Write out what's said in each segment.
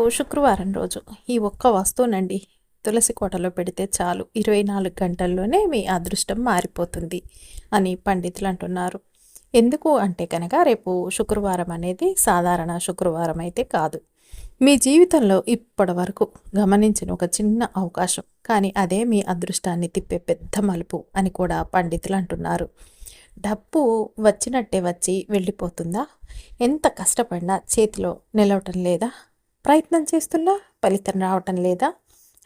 రేపు శుక్రవారం రోజు ఈ ఒక్క వస్తువునండి తులసి కోటలో పెడితే చాలు. ఇరవై నాలుగు గంటల్లోనే మీ అదృష్టం మారిపోతుంది అని పండితులు అంటున్నారు. ఎందుకు అంటే కనుక రేపు శుక్రవారం అనేది సాధారణ శుక్రవారం అయితే కాదు. మీ జీవితంలో ఇప్పటి వరకు గమనించిన ఒక చిన్న అవకాశం కానీ అదే మీ అదృష్టాన్ని తిప్పే పెద్ద మలుపు అని కూడా పండితులు అంటున్నారు. డబ్బు వచ్చినట్టే వచ్చి వెళ్ళిపోతుందా? ఎంత కష్టపడినా చేతిలో నిలవటం లేదా? ప్రయత్నం చేస్తున్నా ఫలితం రావటం లేదా?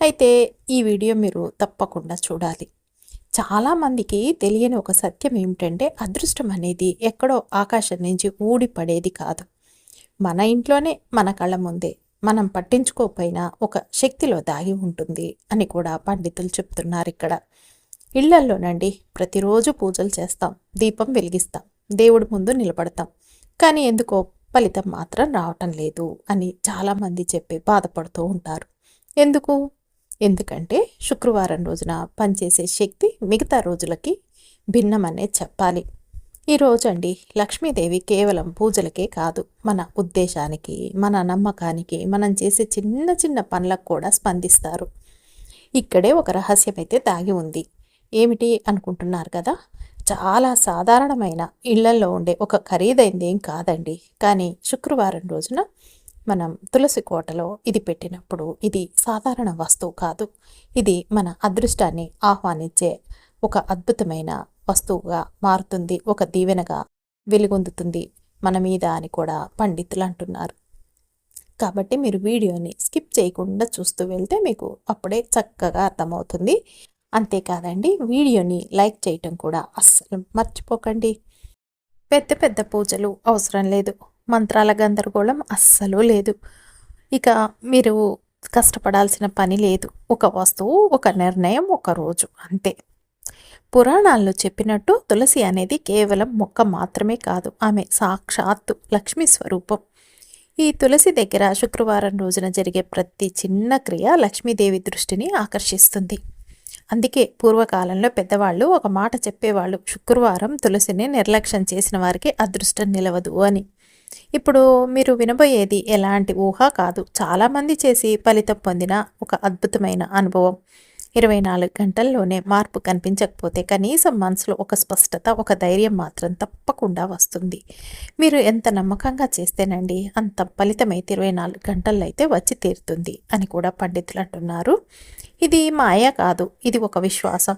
అయితే ఈ వీడియో మీరు తప్పకుండా చూడాలి. చాలామందికి తెలియని ఒక సత్యం ఏమిటంటే అదృష్టం అనేది ఎక్కడో ఆకాశం నుంచి ఊడిపడేది కాదు. మన ఇంట్లోనే మన కళ్ళ ముందే మనం పట్టించుకోకపోయినా ఒక శక్తిలో దాగి ఉంటుంది అని కూడా పండితులు చెప్తున్నారు ఇక్కడ. ఇళ్ళల్లోనండి ప్రతిరోజు పూజలు చేస్తాం దీపం వెలిగిస్తాం దేవుడి ముందు నిలబడతాం. కానీ ఎందుకో ఫలితం మాత్రం రావటం లేదు అని చాలామంది చెప్పి బాధపడుతూ ఉంటారు. ఎందుకు? ఎందుకంటే శుక్రవారం రోజున పనిచేసే శక్తి మిగతా రోజులకి భిన్నమనే చెప్పాలి. ఈరోజు అండి లక్ష్మీదేవి కేవలం పూజలకే కాదు మన ఉద్దేశానికి మన నమ్మకానికి మనం చేసే చిన్న చిన్న పనులకు కూడా స్పందిస్తారు. ఇక్కడే ఒక రహస్యం అయితే దాగి ఉంది. ఏమిటి అనుకుంటున్నారు కదా? చాలా సాధారణమైన ఇళ్ళల్లో ఉండే ఒక ఖరీదైంది ఏం కాదండి. కానీ శుక్రవారం రోజున మనం తులసి కోటలో ఇది పెట్టినప్పుడు ఇది సాధారణ వస్తువు కాదు. ఇది మన అదృష్టాన్ని ఆహ్వానించే ఒక అద్భుతమైన వస్తువుగా మారుతుంది ఒక దీవెనగా వెలుగొందుతుంది మన మీద అని కూడా పండితులు అంటున్నారు. కాబట్టి మీరు వీడియోని స్కిప్ చేయకుండా చూస్తూ వెళ్తే మీకు అప్పుడే చక్కగా అర్థమవుతుంది. అంతేకాదండి వీడియోని లైక్ చేయటం కూడా అస్సలు మర్చిపోకండి. పెద్ద పెద్ద పూజలు అవసరం లేదు మంత్రాల గందరగోళం అస్సలు లేదు. ఇక మీరు కష్టపడాల్సిన పని లేదు ఒక వస్తువు ఒక నిర్ణయం ఒక రోజు అంతే. పురాణాల్లో చెప్పినట్టు తులసి అనేది కేవలం మొక్క మాత్రమే కాదు ఆమె సాక్షాత్తు లక్ష్మీ స్వరూపం. ఈ తులసి దగ్గర శుక్రవారం రోజున జరిగే ప్రతి చిన్న క్రియ లక్ష్మీదేవి దృష్టిని ఆకర్షిస్తుంది. అందుకే పూర్వకాలంలో పెద్దవాళ్ళు ఒక మాట చెప్పేవాళ్ళు. శుక్రవారం తులసిని నిర్లక్ష్యం చేసిన వారికి అదృష్టం నిలవదు అని. ఇప్పుడు మీరు వినబోయేది ఎలాంటి ఊహ కాదు. చాలామంది చేసి ఫలితం పొందిన ఒక అద్భుతమైన అనుభవం. ఇరవై నాలుగు గంటల్లోనే మార్పు కనిపించకపోతే కనీసం మనసులో ఒక స్పష్టత ఒక ధైర్యం మాత్రం తప్పకుండా వస్తుంది. మీరు ఎంత నమ్మకంగా చేస్తేనండి అంత ఫలితమైతే ఇరవై నాలుగు గంటల్లో అయితే వచ్చి తీరుతుంది అని కూడా పండితులు అంటున్నారు. ఇది మాయ కాదు ఇది ఒక విశ్వాసం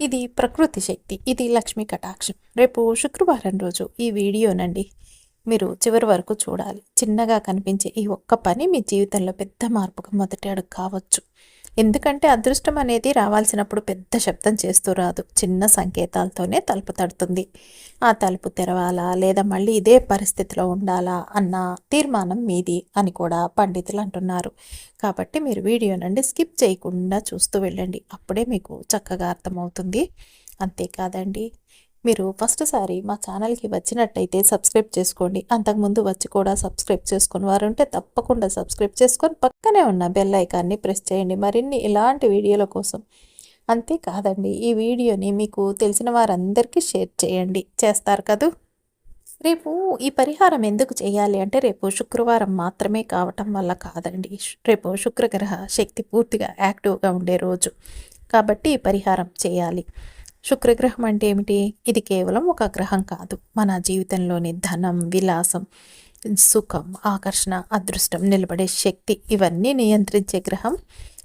ఇది ప్రకృతి శక్తి ఇది లక్ష్మీ కటాక్షం. రేపు శుక్రవారం రోజు ఈ వీడియోనండి మీరు చివరి వరకు చూడాలి. చిన్నగా కనిపించే ఈ ఒక్క పని మీ జీవితంలో పెద్ద మార్పుకు మొదటి అడుగు కావచ్చు. ఎందుకంటే అదృష్టం అనేది రావాల్సినప్పుడు పెద్ద శబ్దం చేస్తూ రాదు. చిన్న సంకేతాలతోనే తలుపు తడుతుంది. ఆ తలుపు తెరవాలా? లేదా మళ్ళీ ఇదే పరిస్థితిలో ఉండాలా? అన్న తీర్మానం మీది అని కూడా పండితులు అంటున్నారు. కాబట్టి మీరు వీడియో నుండి స్కిప్ చేయకుండా చూస్తూ వెళ్ళండి. అప్పుడే మీకు చక్కగా అర్థమవుతుంది. అంతేకాదండి. మీరు ఫస్ట్ సారి మా ఛానల్కి వచ్చినట్టయితే సబ్స్క్రైబ్ చేసుకోండి. అంతకుముందు వచ్చి కూడా సబ్స్క్రైబ్ చేసుకుని వారు ఉంటే తప్పకుండా సబ్స్క్రైబ్ చేసుకొని పక్కనే ఉన్న బెల్ ఐకాన్ని ప్రెస్ చేయండి. మరిన్ని ఇలాంటి వీడియోల కోసం అంతేకాదండి ఈ వీడియోని మీకు తెలిసిన వారందరికీ షేర్ చేయండి. చేస్తారు కదూ? రేపు ఈ పరిహారం ఎందుకు చేయాలి అంటే రేపు శుక్రవారం మాత్రమే కావటం వల్ల కాదండి. రేపు శుక్రగ్రహ శక్తి పూర్తిగా యాక్టివ్గా ఉండే రోజు. కాబట్టి ఈ పరిహారం చేయాలి. శుక్రగ్రహం అంటే ఏమిటి? ఇది కేవలం ఒక గ్రహం కాదు. మన జీవితంలోని ధనం విలాసం సుఖం ఆకర్షణ అదృష్టం నిలబడే శక్తి ఇవన్నీ నియంత్రించే గ్రహం.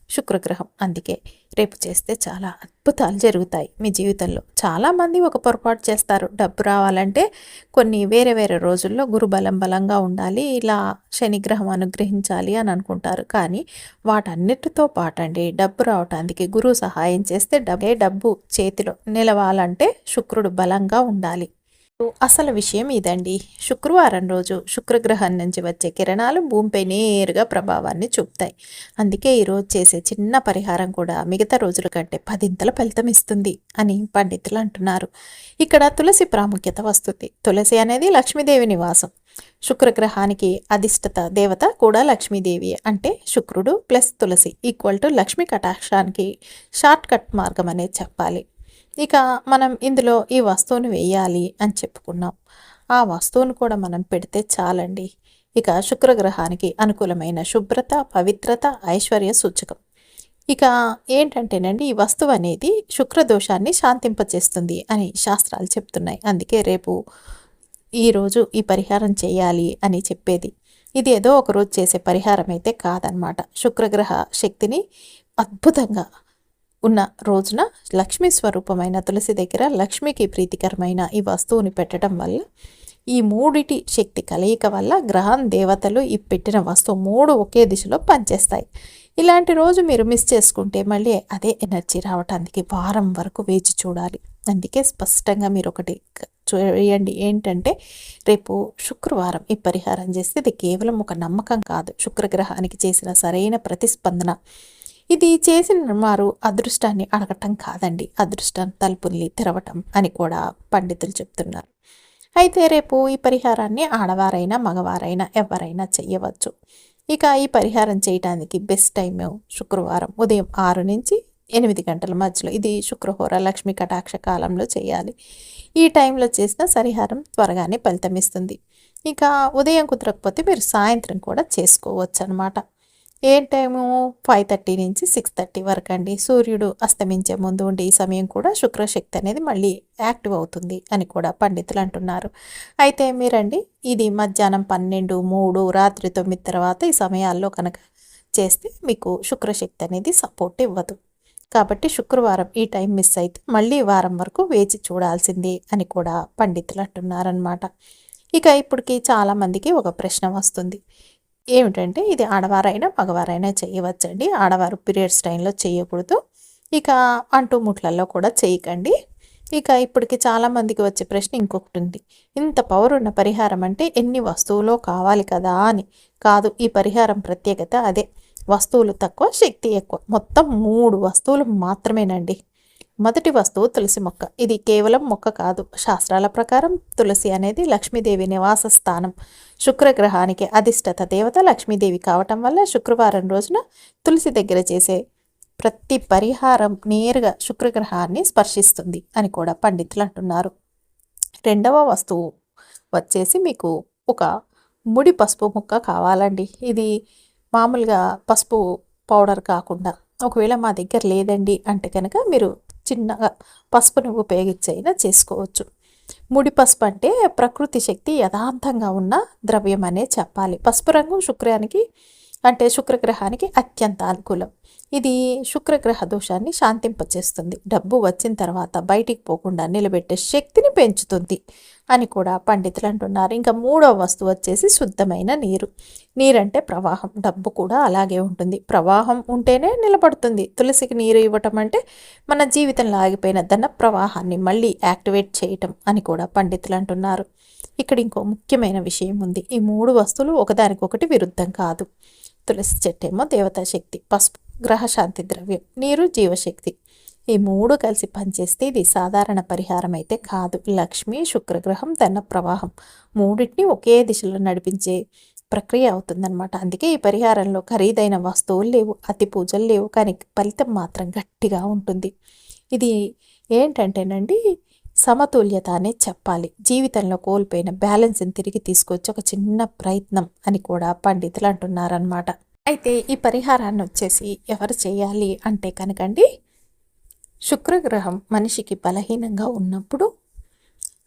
శుక్రగ్రహం. అందుకే రేపు చేస్తే చాలా అద్భుతాలు జరుగుతాయి మీ జీవితంలో. చాలామంది ఒక పొరపాటు చేస్తారు. డబ్బు రావాలంటే కొన్ని వేరే వేరే రోజుల్లో గురు బలం బలంగా ఉండాలి ఇలా శనిగ్రహం అనుగ్రహించాలి అని అనుకుంటారు. కానీ వాటన్నిటితో పాటండి. డబ్బు రావటానికి గురువు సహాయం చేస్తే డబ్బే డబ్బు చేతిలో నిలవాలంటే శుక్రుడు బలంగా ఉండాలి. అసలు విషయం ఇదండి. శుక్రవారం రోజు శుక్రగ్రహం నుంచి వచ్చే కిరణాలు భూమిపై నేరుగా ప్రభావాన్ని చూపుతాయి. అందుకే ఈరోజు చేసే చిన్న పరిహారం కూడా మిగతా రోజుల కంటే పదింతల ఫలితం ఇస్తుంది అని పండితులు అంటున్నారు. ఇక్కడ తులసి ప్రాముఖ్యత వస్తుంది. తులసి అనేది లక్ష్మీదేవి నివాసం. శుక్రగ్రహానికి అధిష్టత దేవత కూడా లక్ష్మీదేవి అంటే శుక్రుడు plus tulsi equal to Lakshmi కటాక్షానికి short cut మార్గం అనేది చెప్పాలి. ఇక మనం ఇందులో ఈ వస్తువును వేయాలి అని చెప్పుకున్నాం. ఆ వస్తువును కూడా మనం పెడితే చాలండి. ఇక శుక్రగ్రహానికి అనుకూలమైన శుభ్రత పవిత్రత ఐశ్వర్య సూచకం. ఇక ఏంటంటేనండి ఈ వస్తువు అనేది శుక్రదోషాన్ని శాంతింపచేస్తుంది అని శాస్త్రాలు చెప్తున్నాయి. అందుకే రేపు ఈరోజు ఈ పరిహారం చేయాలి అని చెప్పేది. ఇది ఏదో ఒకరోజు చేసే పరిహారం అయితే కాదనమాట. శుక్రగ్రహ శక్తిని అద్భుతంగా ఉన్న రోజున లక్ష్మీ స్వరూపమైన తులసి దగ్గర లక్ష్మికి ప్రీతికరమైన ఈ వస్తువుని పెట్టడం వల్ల ఈ మూడిటి శక్తి కలయిక వల్ల గ్రహం దేవతలు ఈ పెట్టిన వస్తువు మూడు ఒకే దిశలో పనిచేస్తాయి. ఇలాంటి రోజు మీరు మిస్ చేసుకుంటే మళ్ళీ అదే ఎనర్జీ రావటానికి వారం వరకు వేచి చూడాలి. అందుకే స్పష్టంగా మీరు ఒకటి చేయండి. ఏంటంటే రేపు శుక్రవారం ఈ పరిహారం చేస్తే ఇది కేవలం ఒక నమ్మకం కాదు. శుక్రగ్రహానికి చేసిన సరైన ప్రతిస్పందన. ఇది చేసిన వారు అదృష్టాన్ని అడగటం కాదండి. అదృష్టం తలుపుల్ని తెరవటం అని కూడా పండితులు చెప్తున్నారు. అయితే రేపు ఈ పరిహారాన్ని ఆడవారైనా మగవారైనా ఎవరైనా చెయ్యవచ్చు. ఇక ఈ పరిహారం చేయడానికి బెస్ట్ టైం శుక్రవారం ఉదయం ఆరు నుంచి ఎనిమిది గంటల మధ్యలో. ఇది శుక్రహోర లక్ష్మీ కటాక్ష కాలంలో చేయాలి. ఈ టైంలో చేసిన సరిహారం త్వరగానే ఫలితం ఇస్తుంది. ఇక ఉదయం కుదరకపోతే మీరు సాయంత్రం కూడా చేసుకోవచ్చు అనమాట ఏ టైము? ఫైవ్ థర్టీ నుంచి సిక్స్ థర్టీ వరకు అండి. సూర్యుడు అస్తమించే ముందు ఉండే ఈ సమయం కూడా శుక్రశక్తి అనేది మళ్ళీ యాక్టివ్ అవుతుంది అని కూడా పండితులు అంటున్నారు. అయితే మీరండి ఇది మధ్యాహ్నం పన్నెండు మూడు రాత్రి తొమ్మిది తర్వాత ఈ సమయాల్లో కనుక చేస్తే మీకు శుక్రశక్తి అనేది సపోర్ట్ ఇవ్వదు. కాబట్టి శుక్రవారం ఈ టైం మిస్ అయితే మళ్ళీ వారం వరకు వేచి చూడాల్సిందే అని కూడా పండితులు అంటున్నారనమాట ఇక ఇప్పటికి చాలామందికి ఒక ప్రశ్న వస్తుంది. ఏమిటంటే ఇది ఆడవారైనా మగవారైనా చేయవచ్చండి. ఆడవారు పీరియడ్స్ టైంలో చేయకూడదు. ఇక అంటూ ముట్లల్లో కూడా చేయకండి. ఇక ఇప్పటికి చాలామందికి వచ్చే ప్రశ్న ఇంకొకటి ఉంది. ఇంత పవర్ ఉన్న పరిహారం అంటే ఎన్ని వస్తువులో కావాలి కదా అని. కాదు ఈ పరిహారం ప్రత్యేకత అదే. వస్తువులు తక్కువ శక్తి ఎక్కువ. మొత్తం మూడు వస్తువులు మాత్రమేనండి. మొదటి వస్తువు తులసి మొక్క. ఇది కేవలం మొక్క కాదు. శాస్త్రాల ప్రకారం తులసి అనేది లక్ష్మీదేవి నివాస స్థానం. శుక్రగ్రహానికి అధిష్ఠత దేవత లక్ష్మీదేవి కావటం వల్ల శుక్రవారం రోజున తులసి దగ్గర చేసే ప్రతి పరిహారం నేరుగా శుక్రగ్రహాన్ని స్పర్శిస్తుంది అని కూడా పండితులు అంటున్నారు. రెండవ వస్తువు వచ్చేసి మీకు ఒక ముడి పసుపు ముక్క కావాలండి. ఇది మామూలుగా పసుపు పౌడర్ కాకుండా ఒకవేళ మా దగ్గర లేదండి అంటే కనుక మీరు చిన్నగా పసుపును ఉపయోగించైనా చేసుకోవచ్చు. ముడి పసుపు అంటే ప్రకృతి శక్తి యథాంతంగా ఉన్న ద్రవ్యం అనే చెప్పాలి. పసుపు రంగు శుక్రానికి అంటే శుక్రగ్రహానికి అత్యంత అనుకూలం. ఇది శుక్రగ్రహ దోషాన్ని శాంతింపచేస్తుంది. డబ్బు వచ్చిన తర్వాత బయటికి పోకుండా నిలబెట్టే శక్తిని పెంచుతుంది అని కూడా పండితులు అంటున్నారు. ఇంకా మూడవ వస్తువు వచ్చేసి శుద్ధమైన నీరు. నీరంటే ప్రవాహం. డబ్బు కూడా అలాగే ఉంటుంది. ప్రవాహం ఉంటేనే నిలబడుతుంది. తులసికి నీరు ఇవ్వటం అంటే మన జీవితంలో ఆగిపోయిన ధన ప్రవాహాన్ని మళ్ళీ యాక్టివేట్ చేయటం అని కూడా పండితులు అంటున్నారు. ఇక్కడ ఇంకో ముఖ్యమైన విషయం ఉంది. ఈ మూడు వస్తువులు ఒకదానికొకటి విరుద్ధం కాదు. తులసి చెట్టేమో దేవతా శక్తి పసుపు గ్రహశాంతి ద్రవ్యం నీరు జీవశక్తి. ఈ మూడు కలిసి పనిచేస్తే ఇది సాధారణ పరిహారం అయితే కాదు. లక్ష్మి శుక్రగ్రహం ధన ప్రవాహం మూడింటిని ఒకే దిశలో నడిపించే ప్రక్రియ అవుతుందన్నమాట. అందుకే ఈ పరిహారంలో ఖరీదైన వస్తువులు లేవు అతి పూజలు లేవు కానీ ఫలితం మాత్రం గట్టిగా ఉంటుంది. ఇది ఏంటంటేనండి సమతుల్యత అనే చెప్పాలి. జీవితంలో కోల్పోయిన బ్యాలెన్స్ని తిరిగి తీసుకొచ్చి ఒక చిన్న ప్రయత్నం అని కూడా పండితులు అంటున్నారనమాట అయితే ఈ పరిహారాన్ని వచ్చేసి ఎవరు చేయాలి అంటే కనుకండి శుక్రగ్రహం మనిషికి బలహీనంగా ఉన్నప్పుడు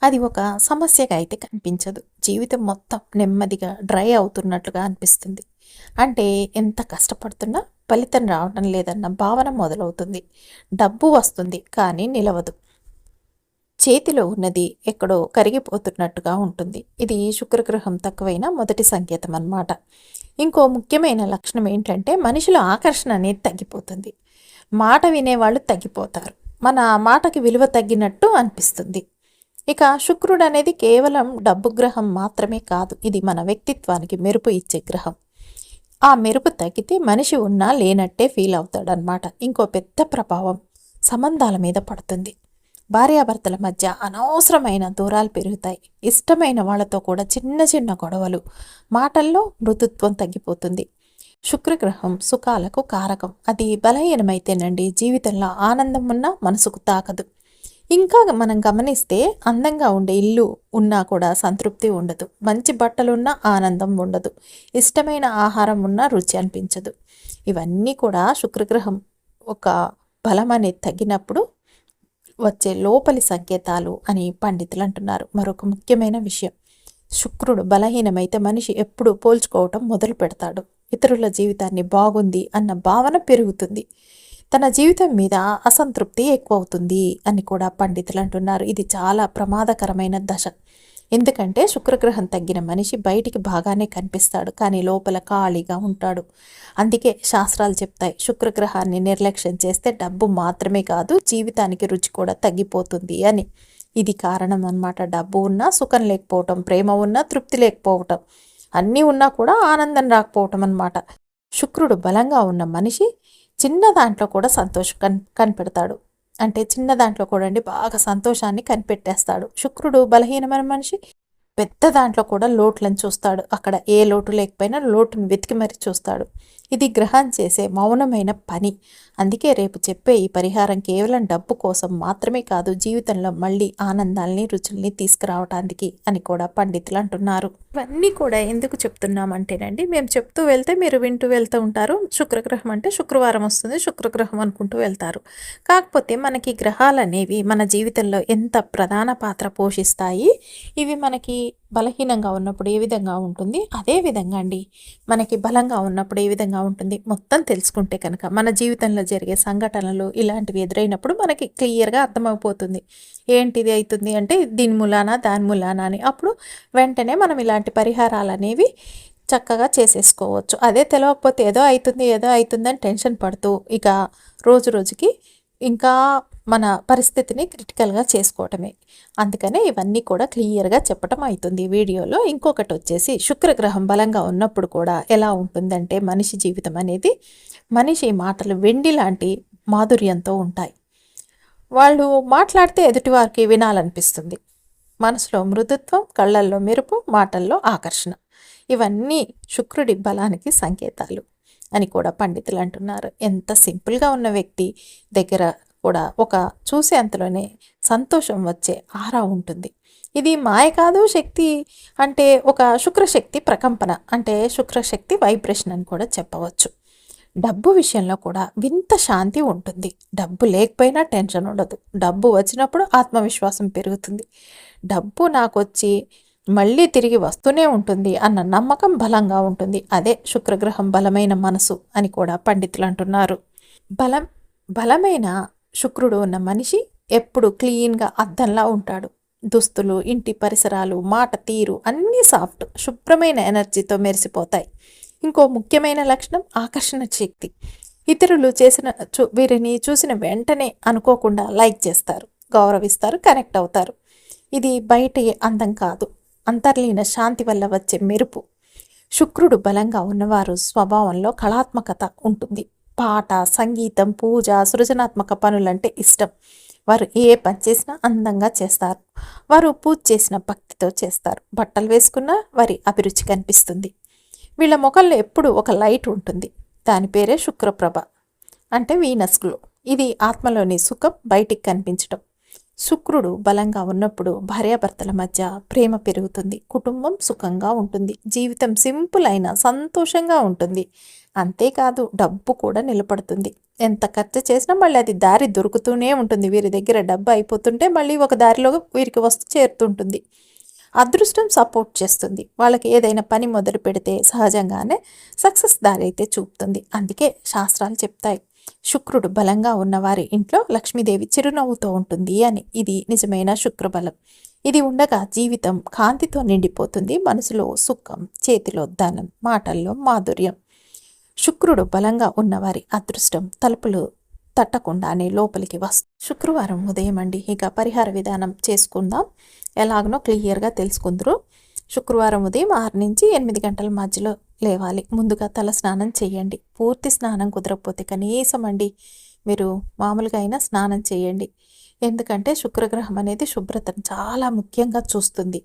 అది ఒక సమస్యగా అయితే కనిపించదు. జీవితం మొత్తం నెమ్మదిగా డ్రై అవుతున్నట్లుగా అనిపిస్తుంది. అంటే ఎంత కష్టపడుతున్నా ఫలితం రావడం లేదన్న భావన మొదలవుతుంది. డబ్బు వస్తుంది కానీ నిలవదు. చేతిలో ఉన్నది ఎక్కడో కరిగిపోతున్నట్టుగా ఉంటుంది. ఇది శుక్రగ్రహం తక్కువైన మొదటి సంకేతం అన్నమాట. ఇంకో ముఖ్యమైన లక్షణం ఏంటంటే మనిషిలో ఆకర్షణ అనేది తగ్గిపోతుంది. మాట వినేవాళ్ళు తగ్గిపోతారు. మన మాటకి విలువ తగ్గినట్టు అనిపిస్తుంది. ఇక శుక్రుడు అనేది కేవలం డబ్బు గ్రహం మాత్రమే కాదు ఇది మన వ్యక్తిత్వానికి మెరుపు ఇచ్చే గ్రహం. ఆ మెరుపు తగ్గితే మనిషి ఉన్నా లేనట్టే ఫీల్ అవుతాడనమాట ఇంకో పెద్ద ప్రభావం సంబంధాల మీద పడుతుంది. భార్యాభర్తల మధ్య అనవసరమైన దూరాలు పెరుగుతాయి. ఇష్టమైన వాళ్ళతో కూడా చిన్న చిన్న గొడవలు మాటల్లో మృదుత్వం తగ్గిపోతుంది. శుక్రగ్రహం సుఖాలకు కారకం. అది బలహీనమైతేనండి జీవితంలో ఆనందం ఉన్నా మనసుకు తాకదు. ఇంకా మనం గమనిస్తే అందంగా ఉండే ఇల్లు ఉన్నా కూడా సంతృప్తి ఉండదు. మంచి బట్టలున్నా ఆనందం ఉండదు. ఇష్టమైన ఆహారం ఉన్నా రుచి అనిపించదు. ఇవన్నీ కూడా శుక్రగ్రహం ఒక బలం అనేది తగ్గినప్పుడు వచ్చే లోపలి సంకేతాలు అని పండితులు అంటున్నారు. మరొక ముఖ్యమైన విషయం. శుక్రుడు బలహీనమైతే మనిషి ఎప్పుడు పోల్చుకోవటం మొదలు పెడతాడు. ఇతరుల జీవితాన్ని బాగుంది అన్న భావన పెరుగుతుంది. తన జీవితం మీద అసంతృప్తి ఎక్కువ అవుతుంది అని కూడా పండితులు అంటున్నారు. ఇది చాలా ప్రమాదకరమైన దశ. ఎందుకంటే శుక్రగ్రహం తగ్గిన మనిషి బయటికి బాగానే కనిపిస్తాడు కానీ లోపల ఖాళీగా ఉంటాడు. అందుకే శాస్త్రాలు చెప్తాయి శుక్రగ్రహాన్ని నిర్లక్ష్యం చేస్తే డబ్బు మాత్రమే కాదు జీవితానికి రుచి కూడా తగ్గిపోతుంది అని. ఇది కారణం అనమాట డబ్బు ఉన్నా సుఖం లేకపోవటం ప్రేమ ఉన్నా తృప్తి లేకపోవటం. అన్నీ ఉన్నా కూడా ఆనందం రాకపోవటం అనమాట శుక్రుడు బలంగా ఉన్న మనిషి చిన్న దాంట్లో కూడా సంతోషం కన్ కనిపెడతాడు. అంటే చిన్న దాంట్లో కూడా అండి బాగా సంతోషాన్ని కనిపెట్టేస్తాడు. శుక్రుడు బలహీనమైన మనిషి పెద్ద దాంట్లో కూడా లోట్లను చూస్తాడు. అక్కడ ఏ లోటు లేకపోయినా లోటును వెతికి మరీ చూస్తాడు. ఇది గ్రహం చేసే మౌనమైన పని. అందుకే రేపు చెప్పే ఈ పరిహారం కేవలం డబ్బు కోసం మాత్రమే కాదు జీవితంలో మళ్ళీ ఆనందాల్ని రుచుల్ని తీసుకురావటానికి అని కూడా పండితులు అంటున్నారు. ఇవన్నీ కూడా ఎందుకు చెప్తున్నామంటేనండి మేము చెప్తూ వెళ్తే మీరు వింటూ వెళ్తూ ఉంటారు. శుక్రగ్రహం అంటే శుక్రవారం వస్తుంది శుక్రగ్రహం అనుకుంటూ వెళ్తారు. కాకపోతే మనకి గ్రహాలు అనేవి మన జీవితంలో ఎంత ప్రధాన పాత్ర పోషిస్తాయి? ఇవి మనకి బలహీనంగా ఉన్నప్పుడు ఏ విధంగా ఉంటుంది? అదే విధంగా అండి. మనకి బలంగా ఉన్నప్పుడు ఏ విధంగా ఉంటుంది? మొత్తం తెలుసుకుంటే కనుక మన జీవితంలో జరిగే సంఘటనలు ఇలాంటివి ఎదురైనప్పుడు మనకి క్లియర్గా అర్థమైపోతుంది ఏంటిది అవుతుంది అంటే దీని ములానా దాని ములానా అని. అప్పుడు వెంటనే మనం ఇలాంటి పరిహారాలు అనేవి చక్కగా చేసేసుకోవచ్చు. అదే తెలియకపోతే ఏదో అవుతుంది ఏదో అవుతుందని టెన్షన్ పడుతూ ఇక రోజు రోజుకి ఇంకా మన పరిస్థితిని క్రిటికల్గా చేసుకోవటమే. అందుకనే ఇవన్నీ కూడా క్లియర్గా చెప్పటం అవుతుంది వీడియోలో ఇంకొకటి వచ్చేసి శుక్రగ్రహం బలంగా ఉన్నప్పుడు కూడా ఎలా ఉంటుందంటే మనిషి జీవితం అనేది మనిషి మాటలు వెండి లాంటి మాధుర్యంతో ఉంటాయి. వాళ్ళు మాట్లాడితే ఎదుటివారికి వినాలనిపిస్తుంది. మనసులో మృదుత్వం కళ్ళల్లో మెరుపు మాటల్లో ఆకర్షణ. ఇవన్నీ శుక్రుడి బలానికి సంకేతాలు అని కూడా పండితులు అంటున్నారు. ఎంత సింపుల్గా ఉన్న వ్యక్తి దగ్గర కూడా ఒక చూసే అంతలోనే సంతోషం వచ్చే ఆరా ఉంటుంది. ఇది మాయ కాదు శక్తి అంటే ఒక శుక్రశక్తి ప్రకంపన అంటే శుక్రశక్తి వైబ్రేషన్ అని కూడా చెప్పవచ్చు. డబ్బు విషయంలో కూడా వింత శాంతి ఉంటుంది. డబ్బు లేకపోయినా టెన్షన్ ఉండదు. డబ్బు వచ్చినప్పుడు ఆత్మవిశ్వాసం పెరుగుతుంది. డబ్బు నాకు వచ్చి మళ్ళీ తిరిగి వస్తూనే ఉంటుంది అన్న నమ్మకం బలంగా ఉంటుంది. అదే శుక్రగ్రహం బలమైన మనసు అని కూడా పండితులు అంటున్నారు. బలం బలమైన శుక్రుడు ఉన్న మనిషి ఎప్పుడు క్లీన్గా అద్దంలా ఉంటాడు. దుస్తులు ఇంటి పరిసరాలు మాట తీరు అన్నీ సాఫ్ట్ శుభ్రమైన ఎనర్జీతో మెరిసిపోతాయి. ఇంకో ముఖ్యమైన లక్షణం ఆకర్షణ శక్తి. ఇతరులు చేసిన చూ వీరిని చూసిన వెంటనే అనుకోకుండా లైక్ చేస్తారు గౌరవిస్తారు కనెక్ట్ అవుతారు. ఇది బయట అందం కాదు అంతర్లీన శాంతి వల్ల వచ్చే మెరుపు. శుక్రుడు బలంగా ఉన్నవారు స్వభావంలో కళాత్మకత ఉంటుంది. పాట సంగీతం పూజ సృజనాత్మక పనులంటే ఇష్టం. వారు ఏ పని చేసినా అందంగా చేస్తారు. వారు పూజ చేసిన భక్తితో చేస్తారు. బట్టలు వేసుకున్నా వారి అభిరుచి కనిపిస్తుంది. వీళ్ళ ముఖంలో ఎప్పుడు ఒక లైట్ ఉంటుంది. దాని పేరే శుక్రప్రభ. అంటే వీనస్లో ఇది ఆత్మలోని సుఖం బయటికి కనిపించడం శుక్రుడు బలంగా ఉన్నప్పుడు భార్యాభర్తల మధ్య ప్రేమ పెరుగుతుంది. కుటుంబం సుఖంగా ఉంటుంది. జీవితం సింపుల్ అయినా సంతోషంగా ఉంటుంది. అంతేకాదు డబ్బు కూడా నిలబడుతుంది. ఎంత ఖర్చు చేసినా మళ్ళీ అది దారి దొరుకుతూనే ఉంటుంది. వీరి దగ్గర డబ్బు అయిపోతుంటే మళ్ళీ ఒక దారిలో వీరికి వస్తు చేరుతుంటుంది. అదృష్టం సపోర్ట్ చేస్తుంది. వాళ్ళకి ఏదైనా పని మొదలు పెడితే సహజంగానే సక్సెస్ దారి అయితే చూపుతుంది. అందుకే శాస్త్రాలు చెప్తాయి. శుక్రుడు బలంగా ఉన్నవారి ఇంట్లో లక్ష్మీదేవి చిరునవ్వుతో ఉంటుంది అని. ఇది నిజమైన శుక్రబలం. ఇది ఉండగా జీవితం కాంతితో నిండిపోతుంది. మనసులో సుఖం చేతిలో ధనం మాటల్లో మాధుర్యం. శుక్రుడు బలంగా ఉన్నవారి అదృష్టం తలుపులు తట్టకుండానే లోపలికి వస్తుంది శుక్రవారం ఉదయం అండి. ఇక పరిహార విధానం చేసుకుందాం. ఎలాగనో క్లియర్గా తెలుసుకుందరు. శుక్రవారం ఉదయం ఆరు నుంచి ఎనిమిది గంటల మధ్యలో లేవాలి. ముందుగా తల స్నానం చేయండి. పూర్తి స్నానం కుదరకపోతే కనీసం అండి మీరు మామూలుగా అయినా స్నానం చేయండి. ఎందుకంటే శుక్రగ్రహం అనేది శుభ్రతను చాలా ముఖ్యంగా చూస్తుంది.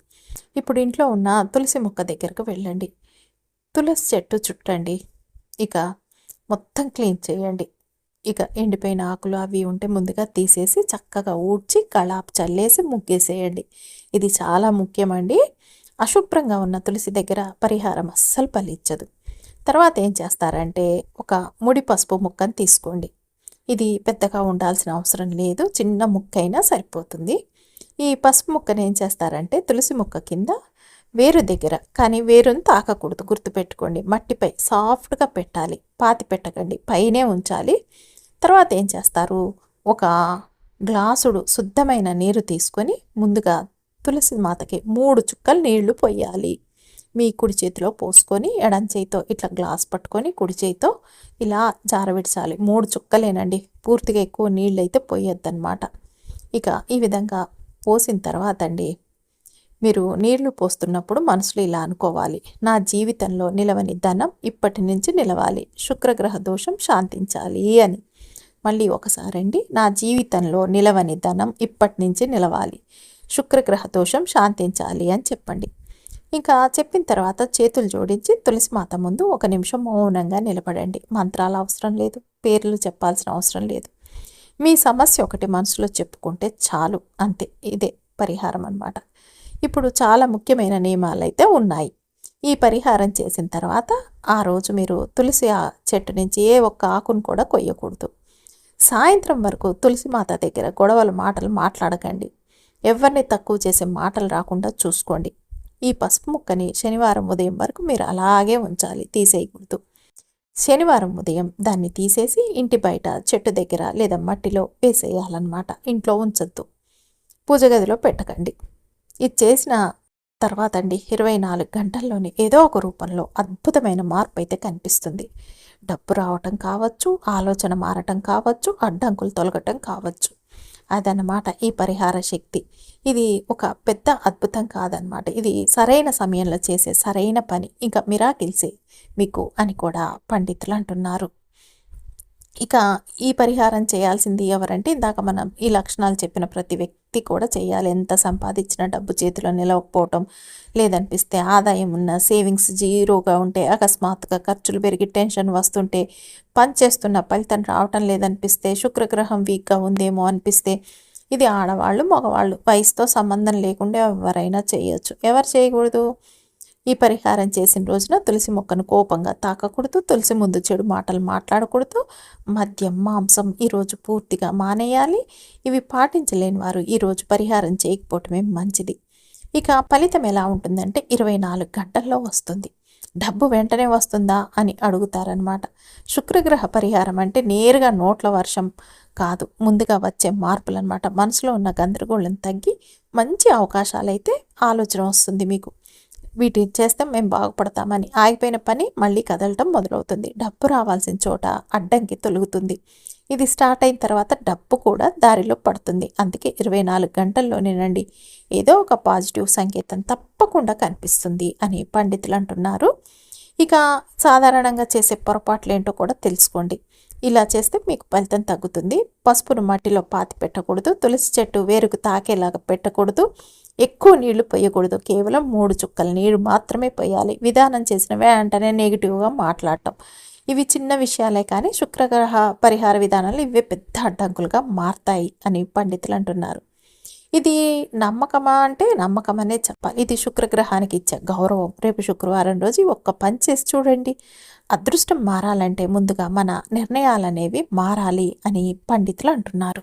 ఇప్పుడు ఇంట్లో ఉన్న తులసి మొక్క దగ్గరకు వెళ్ళండి. తులసి చెట్టు చుట్టండి. ఇక మొత్తం క్లీన్ చేయండి. ఇక ఎండిపోయిన ఆకులు అవి ఉంటే ముందుగా తీసేసి చక్కగా ఊడ్చి కళాపు చల్లేసి ముగ్గేసేయండి. ఇది చాలా ముఖ్యమండి. అశుభ్రంగా ఉన్న తులసి దగ్గర పరిహారం అస్సలు ఫలించదు. తర్వాత ఏం చేస్తారంటే ఒక ముడి పసుపు ముక్కను తీసుకోండి. ఇది పెద్దగా ఉండాల్సిన అవసరం లేదు చిన్న ముక్క అయినా సరిపోతుంది. ఈ పసుపు ముక్కను ఏం చేస్తారంటే తులసి ముక్క కింద వేరు దగ్గర కానీ వేరును తాకకూడదు గుర్తుపెట్టుకోండి మట్టిపై సాఫ్ట్గా పెట్టాలి పాతి పెట్టకండి పైనే ఉంచాలి. తర్వాత ఏం చేస్తారు? ఒక గ్లాసుడు శుద్ధమైన నీరు తీసుకొని ముందుగా తులసి మాతకి మూడు చుక్కలు నీళ్ళు పోయాలి. మీ కుడి చేతిలో పోసుకొని ఎడం చేయితో ఇట్లా గ్లాస్ పట్టుకొని కుడి చేయితో ఇలా జారవిడ్చాలి. మూడు చుక్కలేనండి పూర్తిగా ఎక్కువ నీళ్ళు అయితే పోయొద్దన్నమాట. ఇక ఈ విధంగా పోసిన తర్వాత అండి మీరు నీళ్ళు పోస్తున్నప్పుడు మనసులో ఇలా అనుకోవాలి. నా జీవితంలో నిలవని ధనం ఇప్పటి నుంచి నిలవాలి. శుక్రగ్రహ దోషం శాంతించాలి అని. మళ్ళీ ఒకసారి అండి. నా జీవితంలో నిలవని ధనం ఇప్పటి నుంచి నిలవాలి. శుక్రగ్రహ దోషం శాంతించాలి అని చెప్పండి. ఇంకా చెప్పిన తర్వాత చేతులు జోడించి తులసి మాత ముందు ఒక నిమిషం మౌనంగా నిలబడండి. మంత్రాలు అవసరం లేదు. పేర్లు చెప్పాల్సిన అవసరం లేదు. మీ సమస్య ఒకటి మనసులో చెప్పుకుంటే చాలు. అంతే. ఇదే పరిహారం అనమాట ఇప్పుడు చాలా ముఖ్యమైన నియమాలు అయితే ఉన్నాయి. ఈ పరిహారం చేసిన తర్వాత ఆ రోజు మీరు తులసి చెట్టు నుంచి ఏ ఒక్క ఆకును కూడా కొయ్యకూడదు. సాయంత్రం వరకు తులసి మాత దగ్గర గొడవల మాటలు మాట్లాడకండి. ఎవరిని తక్కువ చేసే మాటలు రాకుండా చూసుకోండి. ఈ పసుపు ముక్కని శనివారం ఉదయం వరకు మీరు అలాగే ఉంచాలి తీసేయకూడదు. శనివారం ఉదయం దాన్ని తీసేసి ఇంటి బయట చెట్టు దగ్గర లేదా మట్టిలో వేసేయాలన్నమాట. ఇంట్లో ఉంచద్దు. పూజ గదిలో పెట్టకండి. ఇది చేసిన తర్వాత అండి ఇరవై నాలుగు గంటల్లోనే ఏదో ఒక రూపంలో అద్భుతమైన మార్పు అయితే కనిపిస్తుంది. డబ్బు రావటం కావచ్చు ఆలోచన మారటం కావచ్చు అడ్డంకులు తొలగటం కావచ్చు. అదనమాట ఈ పరిహార శక్తి. ఇది ఒక పెద్ద అద్భుతం కాదనమాట ఇది సరైన సమయంలో చేసే సరైన పని ఇంకా మిరాకిల్సే మీకు అని కూడా పండితులు అంటున్నారు. ఇక ఈ పరిహారం చేయాల్సింది ఎవరంటే ఇందాక మనం ఈ లక్షణాలు చెప్పిన ప్రతి వ్యక్తి కూడా చేయాలి. ఎంత సంపాదించిన డబ్బు చేతిలో నిలవకపోవటం లేదనిపిస్తే ఆదాయం ఉన్న సేవింగ్స్ జీరోగా ఉంటే అకస్మాత్తుగా ఖర్చులు పెరిగి టెన్షన్ వస్తుంటే పని చేస్తున్న ఫలితం రావటం లేదనిపిస్తే శుక్రగ్రహం వీక్గా ఉందేమో అనిపిస్తే ఇది ఆడవాళ్ళు మగవాళ్ళు వయసుతో సంబంధం లేకుండా ఎవరైనా చేయొచ్చు. ఎవరు చేయకూడదు? ఈ పరిహారం చేసిన రోజున తులసి మొక్కను కోపంగా తాకకూడదు తులసి ముందు చెడు మాటలు మాట్లాడకూడదు. మద్యం మాంసం ఈరోజు పూర్తిగా మానేయాలి. ఇవి పాటించలేని వారు ఈరోజు పరిహారం చేయకపోవటమే మంచిది. ఇక ఫలితం ఎలా ఉంటుందంటే ఇరవై నాలుగు గంటల్లో వస్తుంది. డబ్బు వెంటనే వస్తుందా అని అడుగుతారనమాట శుక్రగ్రహ పరిహారం అంటే నేరుగా నోట్ల వర్షం కాదు. ముందుగా వచ్చే మార్పులు అనమాట మనసులో ఉన్న గందరగోళం తగ్గి మంచి అవకాశాలైతే ఆలోచన వస్తుంది మీకు. వీటి చేస్తే మేము బాగుపడతామని. ఆగిపోయిన పని మళ్ళీ కదలటం మొదలవుతుంది. డబ్బు రావాల్సిన చోట అడ్డంకి తొలుగుతుంది. ఇది స్టార్ట్ అయిన తర్వాత డబ్బు కూడా దారిలో పడుతుంది. అందుకే ఇరవై నాలుగు గంటల్లోనేనండి ఏదో ఒక పాజిటివ్ సంకేతం తప్పకుండా కనిపిస్తుంది అని పండితులు అంటున్నారు. ఇక సాధారణంగా చేసే పొరపాట్లు ఏంటో కూడా తెలుసుకోండి. ఇలా చేస్తే మీకు ఫలితం తగ్గుతుంది. పసుపును మట్టిలో పాతి పెట్టకూడదు. తులసి చెట్టు వేరుకు తాకేలాగా పెట్టకూడదు. ఎక్కువ నీళ్ళు పోయకూడదు. కేవలం మూడు చుక్కల నీరు మాత్రమే పోయాలి. విధానం చేసిన వెంటనే నెగిటివ్గా మాట్లాడటం. ఇవి చిన్న విషయాలే కానీ శుక్రగ్రహ పరిహార విధానాలు ఇవే పెద్ద అడ్డంకులుగా మారతాయి అని పండితులు అంటున్నారు. ఇది నమ్మకమా అంటే నమ్మకమనే చెప్పాలి. ఇది శుక్రగ్రహానికి ఇచ్చే గౌరవం. రేపు శుక్రవారం రోజు ఒక్క పని చేసి చూడండి. అదృష్టం మారాలంటే ముందుగా మన నిర్ణయాలు అనేవి మారాలి అని పండితులు అంటున్నారు.